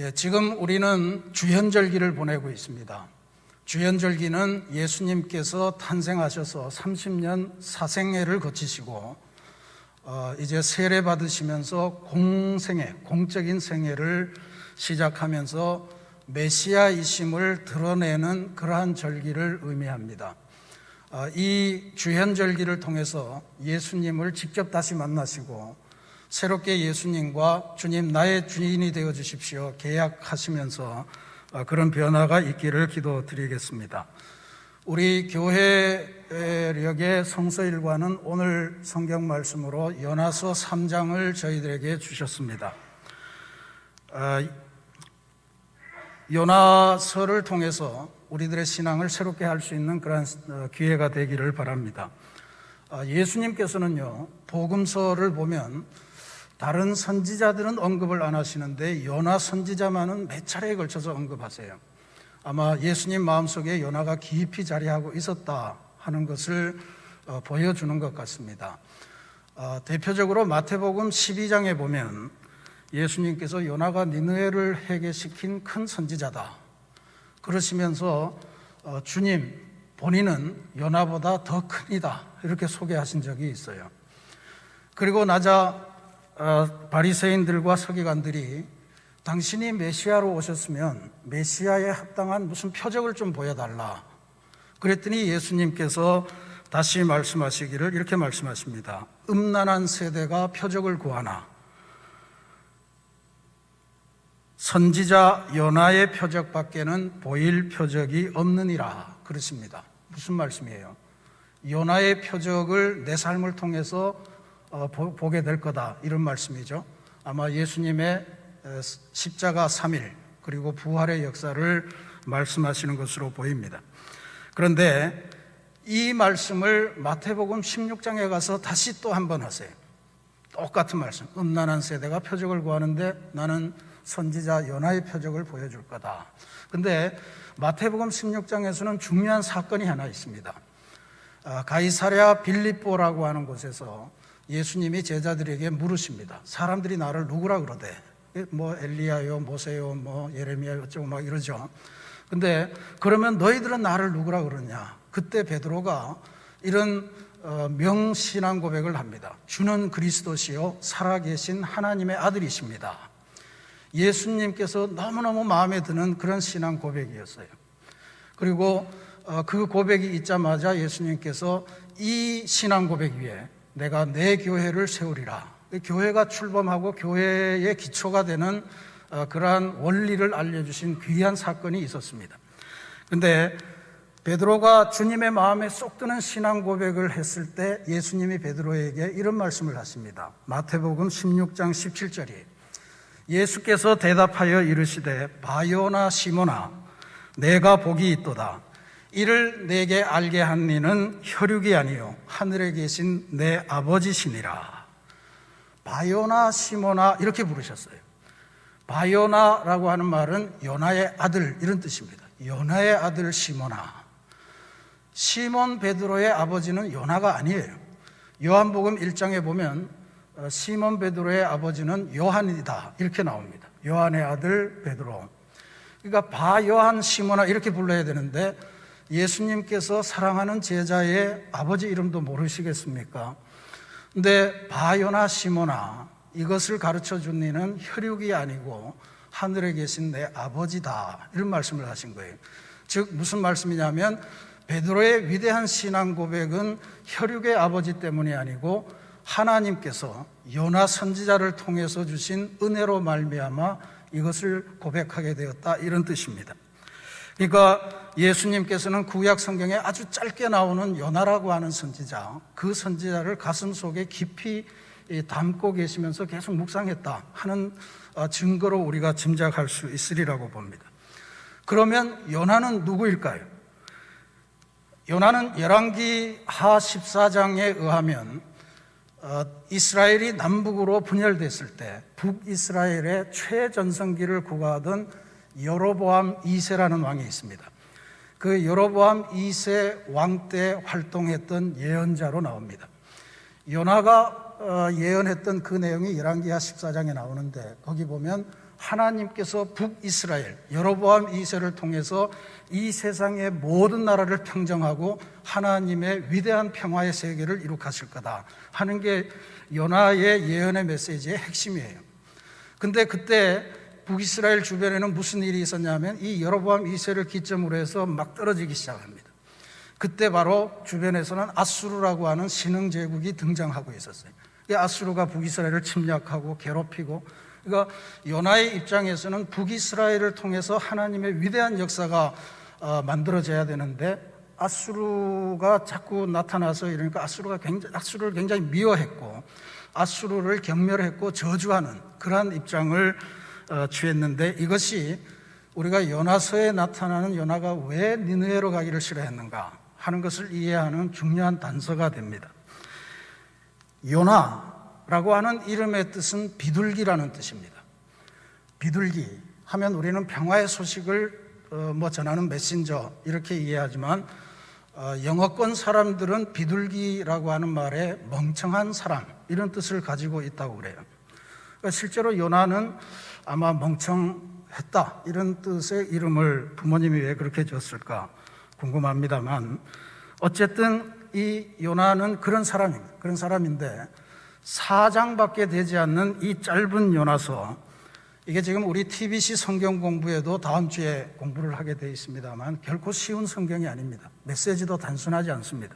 예, 지금 우리는 주현절기를 보내고 있습니다. 주현절기는 예수님께서 탄생하셔서 30년 사생애를 거치시고 어, 이제 세례 받으시면서 공생애, 공적인 생애를 시작하면서 메시아이심을 드러내는 그러한 절기를 의미합니다. 어, 이 주현절기를 통해서 예수님을 직접 다시 만나시고 새롭게 예수님과 주님 나의 주인이 되어 주십시오 계약하시면서 어, 그런 변화가 있기를 기도드리겠습니다. 우리 교회력의 성서일과는 오늘 성경 말씀으로 연하서 3장을 저희들에게 주셨습니다. 아, 요나서를 통해서 우리들의 신앙을 새롭게 할 수 있는 그런 어, 기회가 되기를 바랍니다. 아, 예수님께서는요, 복음서를 보면 다른 선지자들은 언급을 안 하시는데 요나 선지자만은 몇 차례에 걸쳐서 언급하세요. 아마 예수님 마음속에 요나가 깊이 자리하고 있었다 하는 것을 어, 보여주는 것 같습니다. 어, 대표적으로 마태복음 12장에 보면 예수님께서 요나가 니느웨를 해계시킨 큰 선지자다. 그러시면서 어, 주님 본인은 요나보다 더 큰이다 이렇게 소개하신 적이 있어요. 그리고 나자 어, 바리새인들과 서기관들이 당신이 메시아로 오셨으면 메시아에 합당한 무슨 표적을 좀 보여달라. 그랬더니 예수님께서 다시 말씀하시기를 이렇게 말씀하십니다. 음란한 세대가 표적을 구하나 선지자 요나의 표적밖에는 보일 표적이 없느니라 그러십니다. 무슨 말씀이에요? 요나의 표적을 내 삶을 통해서 어, 보, 게 될 거다 이런 말씀이죠. 아마 예수님의 십자가 3일 그리고 부활의 역사를 말씀하시는 것으로 보입니다. 그런데 이 말씀을 마태복음 16장에 가서 다시 또 한 번 하세요. 똑같은 말씀. 음란한 세대가 표적을 구하는데 나는 선지자 요나의 표적을 보여줄 거다. 근데 마태복음 16장에서는 중요한 사건이 하나 있습니다. 아, 가이사랴 빌립보라고 하는 곳에서 예수님이 제자들에게 물으십니다. 사람들이 나를 누구라 그러대? 뭐 엘리야요, 모세요, 뭐 예레미야 어쩌고 막 이러죠. 근데 그러면 너희들은 나를 누구라 그러냐? 그때 베드로가 이런 어, 명신앙 고백을 합니다. 주는 그리스도시요 살아계신 하나님의 아들이십니다. 예수님께서 너무너무 마음에 드는 그런 신앙 고백이었어요. 그리고 어, 그 고백이 있자마자 예수님께서 이 신앙 고백 위에 내가 내 교회를 세우리라. 교회가 출범하고 교회의 기초가 되는 어, 그러한 원리를 알려주신 귀한 사건이 있었습니다. 근데 베드로가 주님의 마음에 쏙 드는 신앙 고백을 했을 때 예수님이 베드로에게 이런 말씀을 하십니다. 마태복음 16장 17절이 예수께서 대답하여 이르시되 바요나 시모나 내가 복이 있도다. 이를 내게 알게 한 이는 혈육이 아니요 하늘에 계신 내 아버지시니라. 바요나 시모나 이렇게 부르셨어요. 바요나라고 하는 말은 요나의 아들 이런 뜻입니다. 요나의 아들 시모나. 시몬 베드로의 아버지는 요나가 아니에요. 요한복음 1장에 보면 어, 시몬 베드로의 아버지는 요한이다 이렇게 나옵니다. 요한의 아들 베드로. 그러니까 바 요한 시모나 이렇게 불러야 되는데 예수님께서 사랑하는 제자의 아버지 이름도 모르시겠습니까? 근데 바요나 시모나 이것을 가르쳐 준 이는 혈육이 아니고 하늘에 계신 내 아버지다 이런 말씀을 하신 거예요. 즉 무슨 말씀이냐면 베드로의 위대한 신앙 고백은 혈육의 아버지 때문이 아니고 하나님께서 요나 선지자를 통해서 주신 은혜로 말미암아 이것을 고백하게 되었다 이런 뜻입니다. 그러니까 예수님께서는 구약 성경에 아주 짧게 나오는 요나라고 하는 선지자, 그 선지자를 가슴 속에 깊이 담고 계시면서 계속 묵상했다 하는 어, 증거로 우리가 짐작할 수 있으리라고 봅니다. 그러면 요나는 누구일까요? 요나는 열왕기 하 14장에 의하면 어, 이스라엘이 남북으로 분열됐을 때 북이스라엘의 최전성기를 구가하던 여로보암 2세라는 왕이 있습니다. 그 여로보암 2세 왕 때 활동했던 예언자로 나옵니다. 요나가 어, 예언했던 그 내용이 열왕기하 14장에 나오는데 거기 보면 하나님께서 북이스라엘 여로보암 2세를 통해서 이 세상의 모든 나라를 평정하고 하나님의 위대한 평화의 세계를 이룩하실 거다 하는 게 요나의 예언의 메시지의 핵심이에요. 근데 그때 북이스라엘 주변에는 무슨 일이 있었냐면 이 여로보암 2세를 기점으로 해서 막 떨어지기 시작합니다. 그때 바로 주변에서는 아수르라고 하는 신흥 제국이 등장하고 있었어요. 이 아수르가 북이스라엘을 침략하고 괴롭히고 그러니까 요나의 입장에서는 북이스라엘을 통해서 하나님의 위대한 역사가 어, 만들어져야 되는데 아수르가 자꾸 나타나서 이러니까 아수르가 굉장히 아수르를 굉장히 미워했고 아수르를 경멸했고 저주하는 그러한 입장을 어, 취했는데 이것이 우리가 요나서에 나타나는 요나가 왜 니느웨로 가기를 싫어했는가 하는 것을 이해하는 중요한 단서가 됩니다. 요나라고 하는 이름의 뜻은 비둘기라는 뜻입니다. 비둘기 하면 우리는 평화의 소식을 어, 뭐 전하는 메신저 이렇게 이해하지만 어, 영어권 사람들은 비둘기라고 하는 말에 멍청한 사람 이런 뜻을 가지고 있다고 그래요. 그러니까 실제로 요나는 아마 멍청했다 이런 뜻의 이름을 부모님이 왜 그렇게 줬을까 궁금합니다만 어쨌든 이 요나는 그런 사람입니다. 그런 사람인데 사장밖에 되지 않는 이 짧은 요나서 이게 지금 우리 TBC 성경 공부에도 다음 주에 공부를 하게 되어 있습니다만 결코 쉬운 성경이 아닙니다. 메시지도 단순하지 않습니다.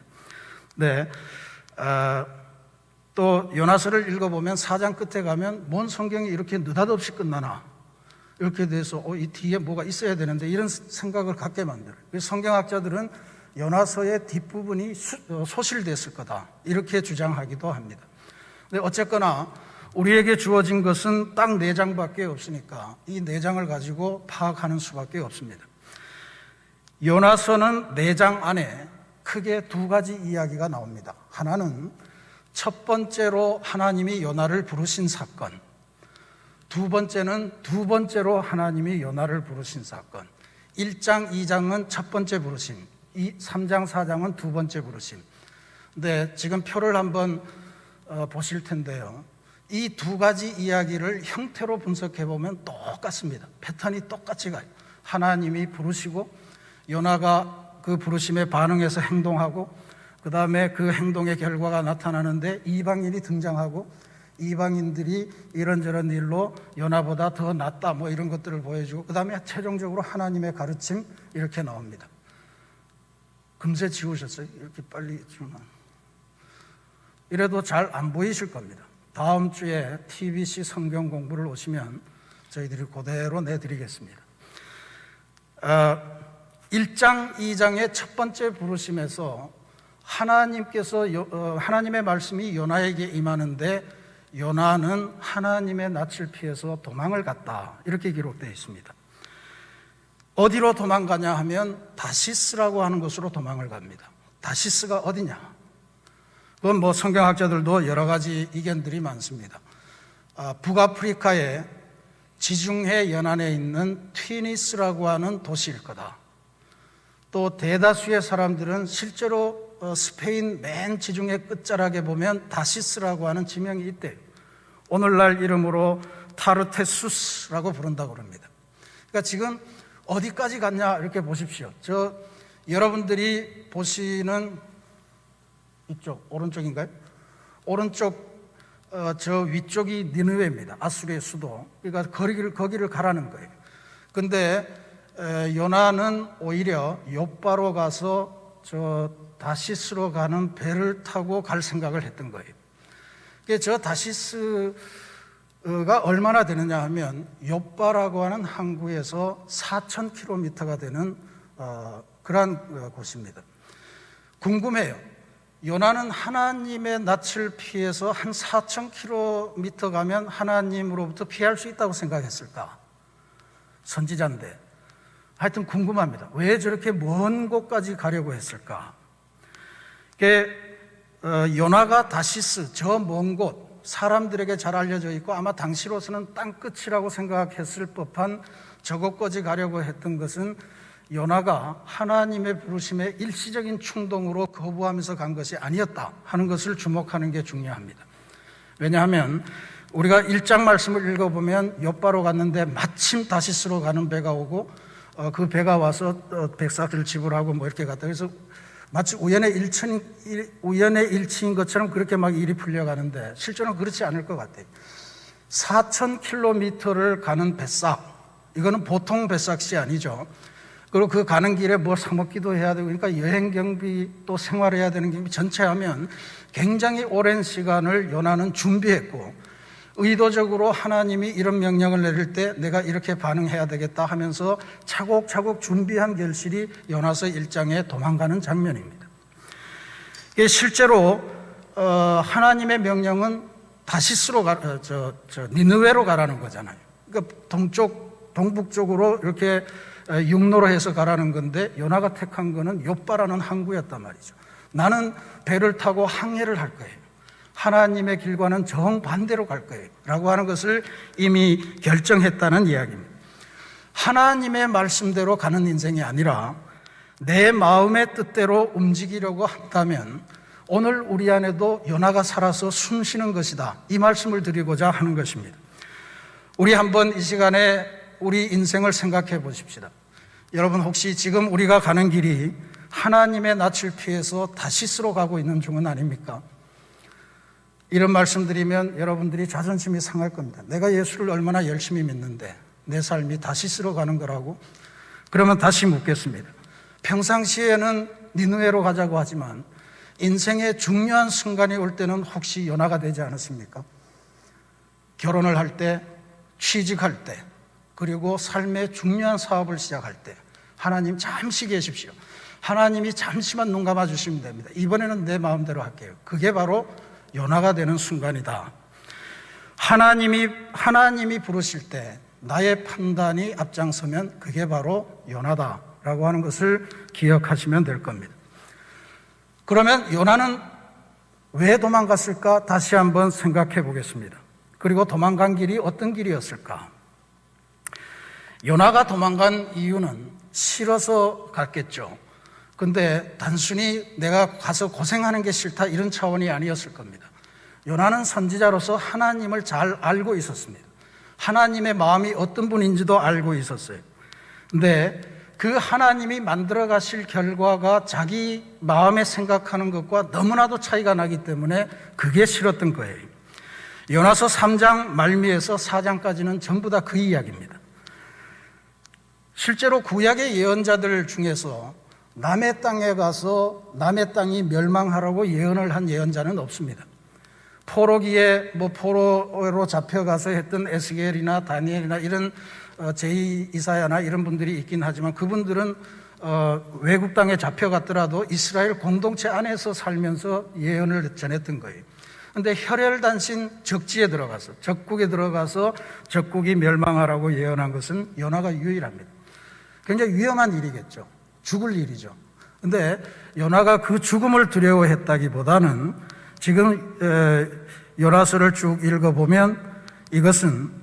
네. 어, 또 요나서를 읽어보면 사장 끝에 가면 뭔 성경이 이렇게 느닷없이 끝나나 이렇게 돼서 어, 이 뒤에 뭐가 있어야 되는데 이런 생각을 갖게 만들어요. 그래서 성경학자들은 요나서의 뒷부분이 수, 어, 소실됐을 거다 이렇게 주장하기도 합니다. 근데 어쨌거나 우리에게 주어진 것은 딱 네 장밖에 없으니까 이 네 장을 가지고 파악하는 수밖에 없습니다. 요나서는 네 장 안에 크게 두 가지 이야기가 나옵니다. 하나는 첫 번째로 하나님이 요나를 부르신 사건. 두 번째는 두 번째로 하나님이 요나를 부르신 사건. 1장, 2장은 첫 번째 부르심. 3장, 4장은 두 번째 부르심. 근데 지금 표를 한번 어, 보실 텐데요. 이 두 가지 이야기를 형태로 분석해 보면 똑같습니다. 패턴이 똑같이 가요. 하나님이 부르시고 요나가 그 부르심에 반응해서 행동하고 그 다음에 그 행동의 결과가 나타나는데 이방인이 등장하고 이방인들이 이런저런 일로 요나보다 더 낫다 뭐 이런 것들을 보여주고 그 다음에 최종적으로 하나님의 가르침 이렇게 나옵니다. 금세 지우셨어요. 이렇게 빨리 지우면. 이래도 잘 안 보이실 겁니다. 다음 주에 TBC 성경 공부를 오시면 저희들이 그대로 내드리겠습니다. 어, 1장, 2장의 첫 번째 부르심에서 하나님께서 요- 어, 하나님의 말씀이 요나에게 임하는데 요나는 하나님의 낯을 피해서 도망을 갔다 이렇게 기록되어 있습니다. 어디로 도망가냐 하면 다시스라고 하는 곳으로 도망을 갑니다. 다시스가 어디냐? 그건 뭐 성경학자들도 여러 가지 의견들이 많습니다. 아, 북아프리카의 지중해 연안에 있는 튀니스라고 하는 도시일 거다. 또 대다수의 사람들은 실제로 어, 스페인 맨 지중해 끝자락에 보면 다시스라고 하는 지명이 있대요. 오늘날 이름으로 타르테수스라고 부른다고 그럽니다. 그러니까 지금 어디까지 갔냐 이렇게 보십시오. 저 여러분들이 보시는 이쪽 오른쪽인가요? 오른쪽 어, 저 위쪽이 니느웨입니다. 아수르의 수도. 그러니까 거기를 거기를 가라는 거예요. 근데 에, 요나는 오히려 요바로 가서 저 다시스로 가는 배를 타고 갈 생각을 했던 거예요. 그저 다시스가 얼마나 되느냐 하면 요바라고 하는 항구에서 4,000km가 되는 어, 그러한 어, 곳입니다. 궁금해요. 요나는 하나님의 낯을 피해서 한 4,000km 가면 하나님으로부터 피할 수 있다고 생각했을까? 선지자인데. 하여튼 궁금합니다. 왜 저렇게 먼 곳까지 가려고 했을까? 그 어, 요나가 다시스 저 먼 곳 사람들에게 잘 알려져 있고 아마 당시로서는 땅 끝이라고 생각했을 법한 저곳까지 가려고 했던 것은 요나가 하나님의 부르심에 일시적인 충동으로 거부하면서 간 것이 아니었다 하는 것을 주목하는 게 중요합니다. 왜냐하면 우리가 일장 말씀을 읽어보면 옆바로 갔는데 마침 다시스로 가는 배가 오고 어, 그 배가 와서 어, 백사들 지불하고 뭐 이렇게 갔다. 그래서 마치 우연의 일친, 일- 우연의 일치인 것처럼 그렇게 막 일이 풀려가는데 실제로는 그렇지 않을 것 같아요. 4,000km를 가는 뱃삭. 이거는 보통 뱃삭이 아니죠. 그리고 그 가는 길에 뭐 사먹기도 해야 되고 그러니까 여행 경비 또 생활해야 되는 경비 전체 하면 굉장히 오랜 시간을 요나는 준비했고 의도적으로 하나님이 이런 명령을 내릴 때 내가 이렇게 반응해야 되겠다 하면서 차곡차곡 준비한 결실이 요나서 1장에 도망가는 장면입니다. 실제로 어, 하나님의 명령은 다시스로 가, 어, 저, 저 니느웨로 가라는 거잖아요. 그러니까 동쪽, 동북쪽으로 이렇게 어, 육로로 해서 가라는 건데 요나가 택한 거는 요바라는 항구였단 말이죠. 나는 배를 타고 항해를 할 거예요. 하나님의 길과는 정반대로 갈 거예요. 라고 하는 것을 이미 결정했다는 이야기입니다. 하나님의 말씀대로 가는 인생이 아니라 내 마음의 뜻대로 움직이려고 한다면 오늘 우리 안에도 연하가 살아서 숨 쉬는 것이다. 이 말씀을 드리고자 하는 것입니다. 우리 한번 이 시간에 우리 인생을 생각해 보십시다. 여러분 혹시 지금 우리가 가는 길이 하나님의 낯을 피해서 다시스로 가고 있는 중은 아닙니까? 이런 말씀드리면 여러분들이 자존심이 상할 겁니다. 내가 예수를 얼마나 열심히 믿는데 내 삶이 다시스로 가는 거라고? 그러면 다시 묻겠습니다. 평상시에는 니누에로 가자고 하지만 인생의 중요한 순간이 올 때는 혹시 연하가 되지 않았습니까? 결혼을 할 때, 취직할 때, 그리고 삶의 중요한 사업을 시작할 때, 하나님 잠시 계십시오. 하나님이 잠시만 눈 감아 주시면 됩니다. 이번에는 내 마음대로 할게요. 그게 바로 연하가 되는 순간이다. 하나님이, 하나님이 부르실 때 나의 판단이 앞장서면 그게 바로 연하다라고 하는 것을 기억하시면 될 겁니다. 그러면 요나는 왜 도망갔을까 다시 한번 생각해 보겠습니다. 그리고 도망간 길이 어떤 길이었을까? 요나가 도망간 이유는 싫어서 갔겠죠. 근데 단순히 내가 가서 고생하는 게 싫다 이런 차원이 아니었을 겁니다. 요나는 선지자로서 하나님을 잘 알고 있었습니다. 하나님의 마음이 어떤 분인지도 알고 있었어요. 근데 그 하나님이 만들어 가실 결과가 자기 마음에 생각하는 것과 너무나도 차이가 나기 때문에 그게 싫었던 거예요. 요나서 3장 말미에서 4장까지는 전부 다 그 이야기입니다. 실제로 구약의 예언자들 중에서 남의 땅에 가서 남의 땅이 멸망하라고 예언을 한 예언자는 없습니다. 포로기에 뭐 포로로 잡혀가서 했던 에스겔이나 다니엘이나 이런 어, 제2 이사야나 이런 분들이 있긴 하지만 그분들은 어, 외국 땅에 잡혀갔더라도 이스라엘 공동체 안에서 살면서 예언을 전했던 거예요. 근데 혈혈단신 적지에 들어가서 적국에 들어가서 적국이 멸망하라고 예언한 것은 연하가 유일합니다. 굉장히 위험한 일이겠죠. 죽을 일이죠. 근데 요나가 그 죽음을 두려워했다기보다는 지금 요나서를 쭉 읽어보면 이것은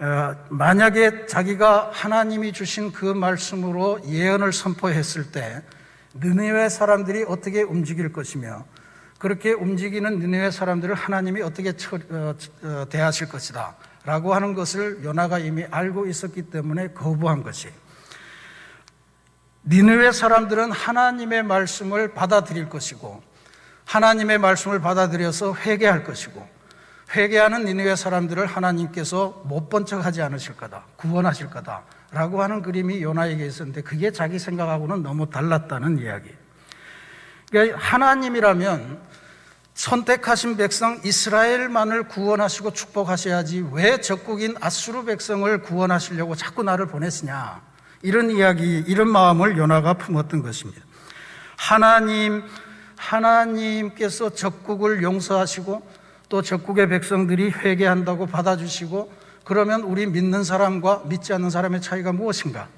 어, 만약에 자기가 하나님이 주신 그 말씀으로 예언을 선포했을 때 느네웨 사람들이 어떻게 움직일 것이며 그렇게 움직이는 느네웨 사람들을 하나님이 어떻게 처, 어, 어, 대하실 것이다 라고 하는 것을 요나가 이미 알고 있었기 때문에 거부한 것이에요. 니느웨 사람들은 하나님의 말씀을 받아들일 것이고 하나님의 말씀을 받아들여서 회개할 것이고 회개하는 니느웨 사람들을 하나님께서 못 본 척하지 않으실 거다 구원하실 거다라고 하는 그림이 요나에게 있었는데 그게 자기 생각하고는 너무 달랐다는 이야기. 그러니까 하나님이라면 선택하신 백성 이스라엘만을 구원하시고 축복하셔야지 왜 적국인 아수르 백성을 구원하시려고 자꾸 나를 보냈으냐. 이런 이야기, 이런 마음을 요나가 품었던 것입니다. 하나님, 하나님께서 적국을 용서하시고 또 적국의 백성들이 회개한다고 받아주시고 그러면 우리 믿는 사람과 믿지 않는 사람의 차이가 무엇인가?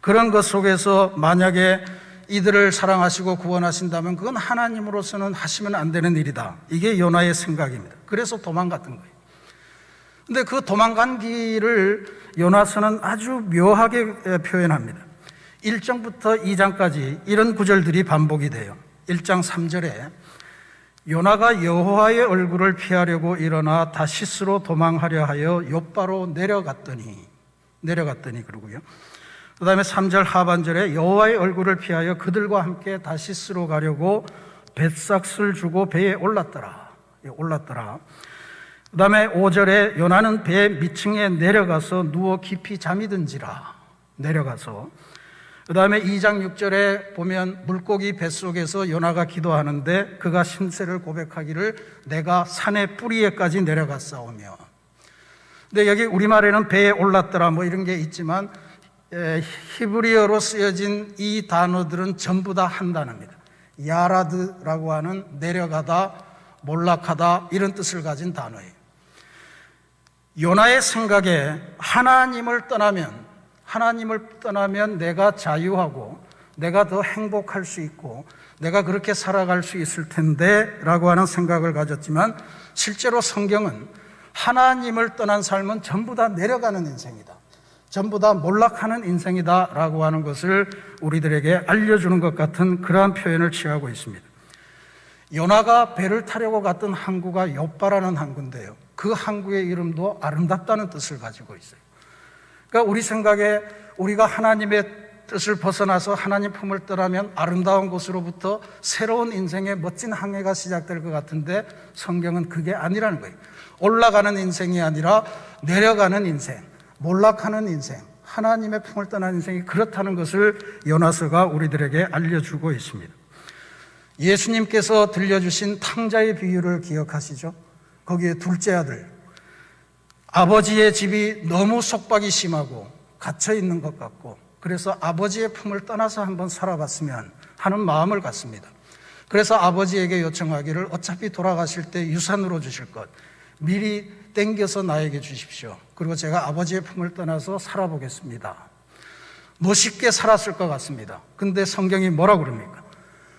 그런 것 속에서 만약에 이들을 사랑하시고 구원하신다면 그건 하나님으로서는 하시면 안 되는 일이다. 이게 요나의 생각입니다. 그래서 도망갔던 거예요. 근데 그 도망간 길을 요나서는 아주 묘하게 표현합니다. 1장부터 2장까지 이런 구절들이 반복이 돼요. 1장 3절에 요나가 여호와의 얼굴을 피하려고 일어나 다시스로 도망하려 하여 요바로 내려갔더니 내려갔더니 그러고요. 그다음에 3절 하반절에 여호와의 얼굴을 피하여 그들과 함께 다시스로 가려고 뱃삭을 주고 배에 올랐더라. 예, 올랐더라. 그 다음에 5절에 요나는 배 밑층에 내려가서 누워 깊이 잠이 든지라 내려가서 그 다음에 2장 6절에 보면 물고기 뱃속에서 요나가 기도하는데 그가 신세를 고백하기를 내가 산의 뿌리에까지 내려갔사오며 근데 여기 우리말에는 배에 올랐더라 뭐 이런 게 있지만 에, 히브리어로 쓰여진 이 단어들은 전부 다 한 단어입니다. 야라드라고 하는 내려가다, 몰락하다 이런 뜻을 가진 단어예요. 요나의 생각에 하나님을 떠나면 하나님을 떠나면 내가 자유하고 내가 더 행복할 수 있고 내가 그렇게 살아갈 수 있을 텐데 라고 하는 생각을 가졌지만 실제로 성경은 하나님을 떠난 삶은 전부 다 내려가는 인생이다. 전부 다 몰락하는 인생이다 라고 하는 것을 우리들에게 알려주는 것 같은 그러한 표현을 취하고 있습니다. 요나가 배를 타려고 갔던 항구가 요바라는 항구인데요. 그 항구의 이름도 아름답다는 뜻을 가지고 있어요. 그러니까 우리 생각에 우리가 하나님의 뜻을 벗어나서 하나님 품을 떠나면 아름다운 곳으로부터 새로운 인생의 멋진 항해가 시작될 것 같은데 성경은 그게 아니라는 거예요. 올라가는 인생이 아니라 내려가는 인생, 몰락하는 인생, 하나님의 품을 떠난 인생이 그렇다는 것을 요나서가 우리들에게 알려주고 있습니다. 예수님께서 들려주신 탕자의 비유를 기억하시죠? 거기에 둘째 아들. 아버지의 집이 너무 속박이 심하고 갇혀 있는 것 같고 그래서 아버지의 품을 떠나서 한번 살아봤으면 하는 마음을 갖습니다. 그래서 아버지에게 요청하기를 어차피 돌아가실 때 유산으로 주실 것 미리 땡겨서 나에게 주십시오. 그리고 제가 아버지의 품을 떠나서 살아보겠습니다. 멋있게 살았을 것 같습니다. 근데 성경이 뭐라 그럽니까?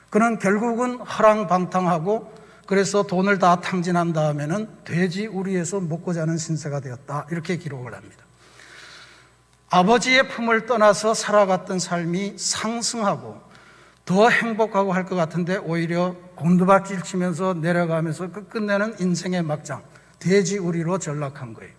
그는 결국은 허랑방탕하고 그래서 돈을 다 탕진한 다음에는 돼지 우리에서 먹고 자는 신세가 되었다. 이렇게 기록을 합니다. 아버지의 품을 떠나서 살아갔던 삶이 상승하고 더 행복하고 할 것 같은데 오히려 곤두박질 치면서 내려가면서 끝내는 인생의 막장, 돼지 우리로 전락한 거예요.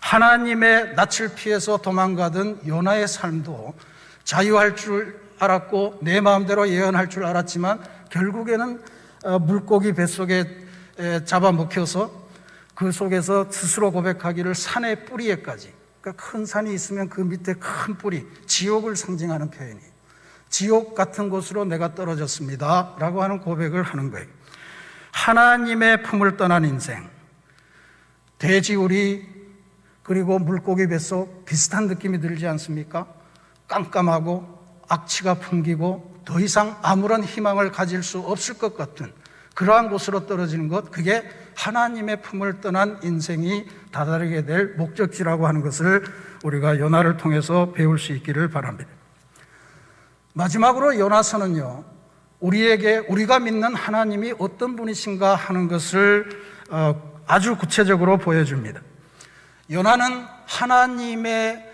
하나님의 낯을 피해서 도망가던 요나의 삶도 자유할 줄 알았고 내 마음대로 예언할 줄 알았지만 결국에는 어, 물고기 뱃속에 잡아먹혀서 그 속에서 스스로 고백하기를 산의 뿌리에까지 그러니까 큰 산이 있으면 그 밑에 큰 뿌리 지옥을 상징하는 표현이에요. 지옥 같은 곳으로 내가 떨어졌습니다. 라고 하는 고백을 하는 거예요. 하나님의 품을 떠난 인생, 돼지우리, 그리고 물고기 뱃속 비슷한 느낌이 들지 않습니까? 깜깜하고 악취가 풍기고 더 이상 아무런 희망을 가질 수 없을 것 같은 그러한 곳으로 떨어지는 것, 그게 하나님의 품을 떠난 인생이 다다르게 될 목적지라고 하는 것을 우리가 요나를 통해서 배울 수 있기를 바랍니다. 마지막으로 요나서는요, 우리에게 우리가 믿는 하나님이 어떤 분이신가 하는 것을 어, 아주 구체적으로 보여줍니다. 요나는 하나님의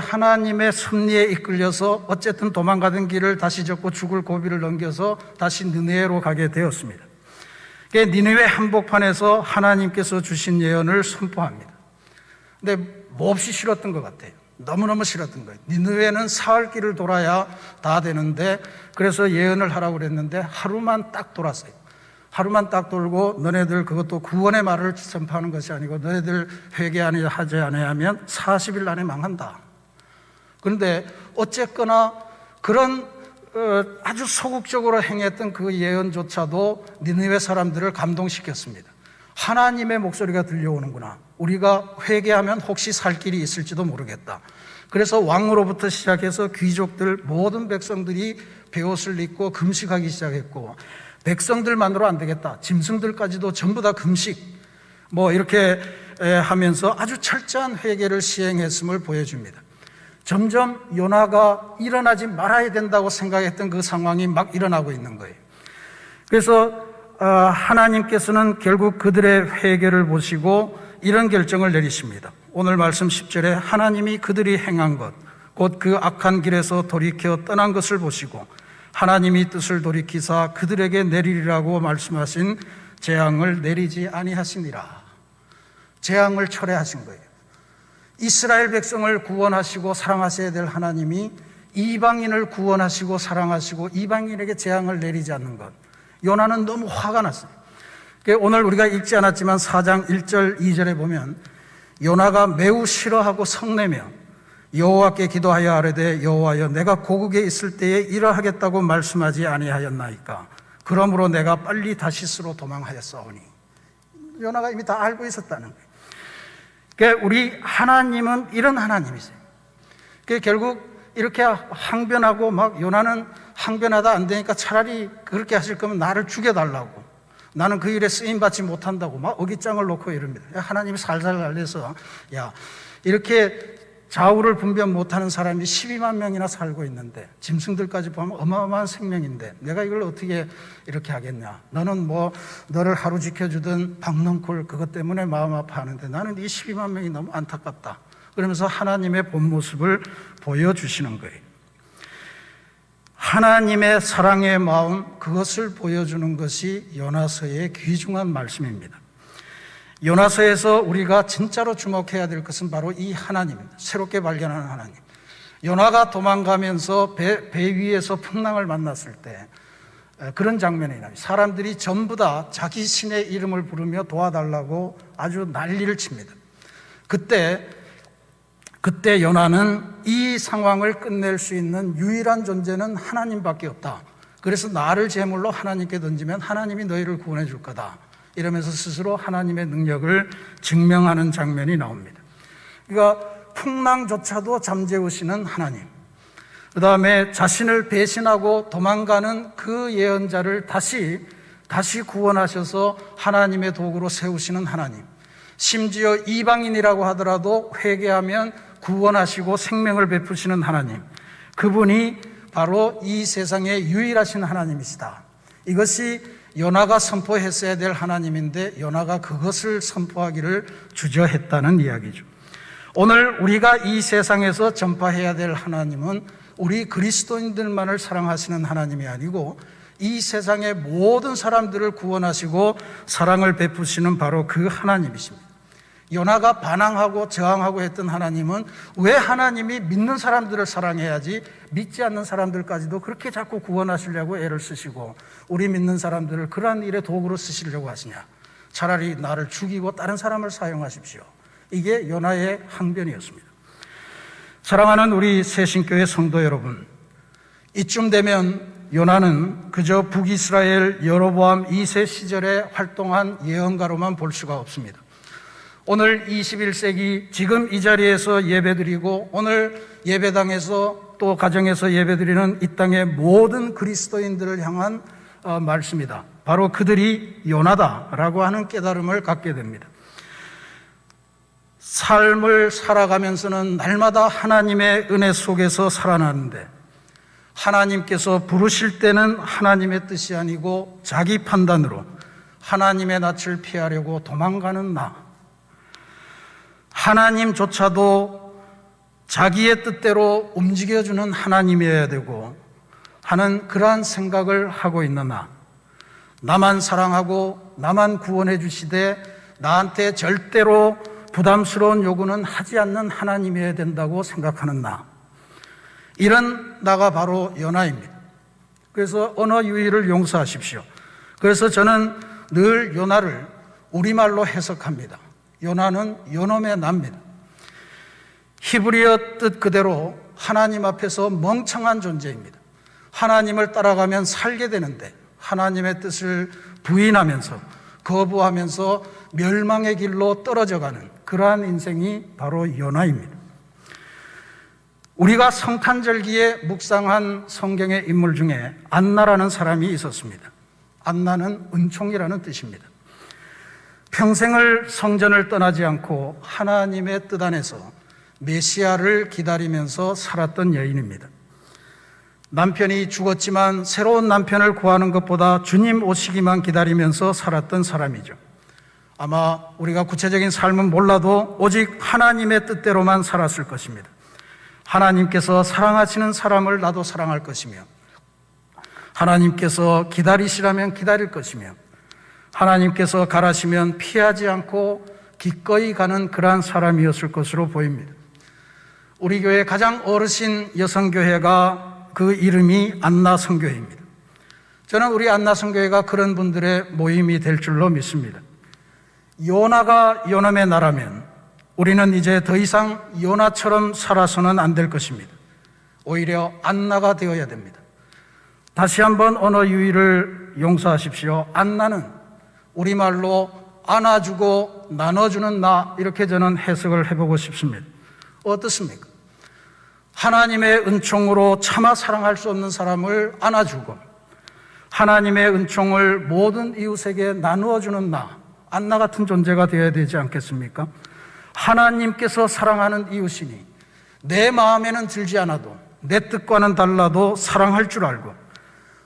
하나님의 섭리에 이끌려서 어쨌든 도망가던 길을 다시 접고 죽을 고비를 넘겨서 다시 느네로 가게 되었습니다. 니느웨 한복판에서 하나님께서 주신 예언을 선포합니다. 근데 몹시 싫었던 것 같아요. 너무너무 싫었던 거예요. 니느웨는 사흘 길을 돌아야 다 되는데 그래서 예언을 하라고 그랬는데 하루만 딱 돌았어요. 하루만 딱 돌고 너네들 그것도 구원의 말을 선포하는 것이 아니고 너네들 회개하지 않으면 40일 안에 망한다. 그런데 어쨌거나 그런 어, 아주 소극적으로 행했던 그 예언조차도 니느웨 사람들을 감동시켰습니다. 하나님의 목소리가 들려오는구나. 우리가 회개하면 혹시 살 길이 있을지도 모르겠다. 그래서 왕으로부터 시작해서 귀족들 모든 백성들이 베옷을 입고 금식하기 시작했고 백성들만으로 안 되겠다. 짐승들까지도 전부 다 금식 뭐 이렇게 하면서 아주 철저한 회개를 시행했음을 보여줍니다. 점점 요나가 일어나지 말아야 된다고 생각했던 그 상황이 막 일어나고 있는 거예요. 그래서 어, 하나님께서는 결국 그들의 회개를 보시고 이런 결정을 내리십니다. 오늘 말씀 10절에 하나님이 그들이 행한 것, 곧 그 악한 길에서 돌이켜 떠난 것을 보시고 하나님이 뜻을 돌이키사 그들에게 내리리라고 말씀하신 재앙을 내리지 아니하시니라. 재앙을 철회하신 거예요. 이스라엘 백성을 구원하시고 사랑하셔야 될 하나님이 이방인을 구원하시고 사랑하시고 이방인에게 재앙을 내리지 않는 것. 요나는 너무 화가 났어요. 오늘 우리가 읽지 않았지만 4장 1절 2절에 보면 요나가 매우 싫어하고 성내며 여호와께 기도하여 아뢰되 여호와여 내가 고국에 있을 때에 이러하겠다고 말씀하지 아니하였나이까 그러므로 내가 빨리 다시스로 도망하였사오니 요나가 이미 다 알고 있었다는 거예요. 그러니까 우리 하나님은 이런 하나님이세요. 그러니까 결국 이렇게 항변하고 막 요나는 항변하다 안 되니까 차라리 그렇게 하실 거면 나를 죽여달라고. 나는 그 일에 쓰임 받지 못한다고 막 어깃장을 놓고 이럽니다. 하나님이 살살 알려서 야 이렇게 좌우를 분辨 못하는 사람이 12만 명이나 살고 있는데 짐승들까지 보면 어마어마한 생명인데 내가 이걸 어떻게 이렇게 하겠냐? 너는 뭐 너를 하루 지켜주던 박넝쿨 그것 때문에 마음 아파하는데 나는 이 12만 명이 너무 안타깝다. 그러면서 하나님의 본 모습을 보여주시는 거예요. 하나님의 사랑의 마음 그것을 보여주는 것이 요나서의 귀중한 말씀입니다. 요나서에서 우리가 진짜로 주목해야 될 것은 바로 이 하나님입니다. 새롭게 발견하는 하나님. 요나가 도망가면서 배, 배 위에서 풍랑을 만났을 때 그런 장면이 나요. 사람들이 전부 다 자기 신의 이름을 부르며 도와달라고 아주 난리를 칩니다. 그때 그때 요나는 이 상황을 끝낼 수 있는 유일한 존재는 하나님밖에 없다. 그래서 나를 제물로 하나님께 던지면 하나님이 너희를 구원해 줄 거다. 이러면서 스스로 하나님의 능력을 증명하는 장면이 나옵니다. 그러니까 풍랑조차도 잠재우시는 하나님. 그 다음에 자신을 배신하고 도망가는 그 예언자를 다시, 다시 구원하셔서 하나님의 도구로 세우시는 하나님. 심지어 이방인이라고 하더라도 회개하면 구원하시고 생명을 베푸시는 하나님. 그분이 바로 이 세상에 유일하신 하나님이시다. 이것이 요나가 선포했어야 될 하나님인데 요나가 그것을 선포하기를 주저했다는 이야기죠. 오늘 우리가 이 세상에서 전파해야 될 하나님은 우리 그리스도인들만을 사랑하시는 하나님이 아니고 이 세상의 모든 사람들을 구원하시고 사랑을 베푸시는 바로 그 하나님이십니다. 요나가 반항하고 저항하고 했던 하나님은 왜 하나님이 믿는 사람들을 사랑해야지 믿지 않는 사람들까지도 그렇게 자꾸 구원하시려고 애를 쓰시고 우리 믿는 사람들을 그러한 일에 도구로 쓰시려고 하시냐. 차라리 나를 죽이고 다른 사람을 사용하십시오. 이게 요나의 항변이었습니다. 사랑하는 우리 새신교회 성도 여러분, 이쯤 되면 요나는 그저 북이스라엘 여로보암 2세 시절에 활동한 예언가로만 볼 수가 없습니다. 오늘 21세기 지금 이 자리에서 예배드리고 오늘 예배당에서 또 가정에서 예배드리는 이 땅의 모든 그리스도인들을 향한 어, 말씀이다. 바로 그들이 요나다라고 하는 깨달음을 갖게 됩니다. 삶을 살아가면서는 날마다 하나님의 은혜 속에서 살아나는데 하나님께서 부르실 때는 하나님의 뜻이 아니고 자기 판단으로 하나님의 낯을 피하려고 도망가는 나. 하나님조차도 자기의 뜻대로 움직여주는 하나님이어야 되고 하는 그러한 생각을 하고 있는 나. 나만 사랑하고 나만 구원해 주시되 나한테 절대로 부담스러운 요구는 하지 않는 하나님이어야 된다고 생각하는 나. 이런 나가 바로 연하입니다. 그래서 언어 유희를 용서하십시오. 그래서 저는 늘 요나를 우리말로 해석합니다. 요나는 요놈의 납니다. 히브리어 뜻 그대로 하나님 앞에서 멍청한 존재입니다. 하나님을 따라가면 살게 되는데 하나님의 뜻을 부인하면서 거부하면서 멸망의 길로 떨어져가는 그러한 인생이 바로 요나입니다. 우리가 성탄절기에 묵상한 성경의 인물 중에 안나라는 사람이 있었습니다. 안나는 은총이라는 뜻입니다. 평생을 성전을 떠나지 않고 하나님의 뜻 안에서 메시아를 기다리면서 살았던 여인입니다. 남편이 죽었지만 새로운 남편을 구하는 것보다 주님 오시기만 기다리면서 살았던 사람이죠. 아마 우리가 구체적인 삶은 몰라도 오직 하나님의 뜻대로만 살았을 것입니다. 하나님께서 사랑하시는 사람을 나도 사랑할 것이며 하나님께서 기다리시라면 기다릴 것이며 하나님께서 가라시면 피하지 않고 기꺼이 가는 그러한 사람이었을 것으로 보입니다. 우리 교회 가장 어르신 여성교회가 그 이름이 안나 성교회입니다. 저는 우리 안나 성교회가 그런 분들의 모임이 될 줄로 믿습니다. 요나가 요남의 나라면 우리는 이제 더 이상 요나처럼 살아서는 안 될 것입니다. 오히려 안나가 되어야 됩니다. 다시 한번 언어 유희를 용서하십시오. 안나는 우리말로 안아주고 나눠주는 나 이렇게 저는 해석을 해보고 싶습니다. 어떻습니까? 하나님의 은총으로 차마 사랑할 수 없는 사람을 안아주고 하나님의 은총을 모든 이웃에게 나누어주는 나, 안나 같은 존재가 되어야 되지 않겠습니까? 하나님께서 사랑하는 이웃이니 내 마음에는 들지 않아도 내 뜻과는 달라도 사랑할 줄 알고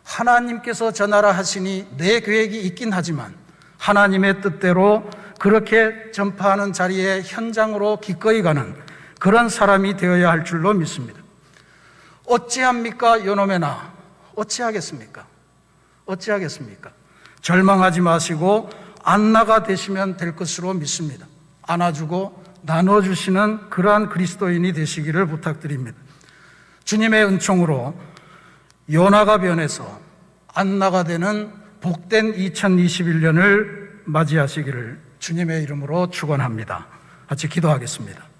하나님께서 전하라 하시니 내 계획이 있긴 하지만 하나님의 뜻대로 그렇게 전파하는 자리에 현장으로 기꺼이 가는 그런 사람이 되어야 할 줄로 믿습니다. 어찌합니까? 요놈에나 어찌하겠습니까? 어찌하겠습니까? 절망하지 마시고 안나가 되시면 될 것으로 믿습니다. 안아주고 나눠주시는 그러한 그리스도인이 되시기를 부탁드립니다. 주님의 은총으로 요나가 변해서 안나가 되는 복된 2021년을 맞이하시기를 주님의 이름으로 축원합니다. 같이 기도하겠습니다.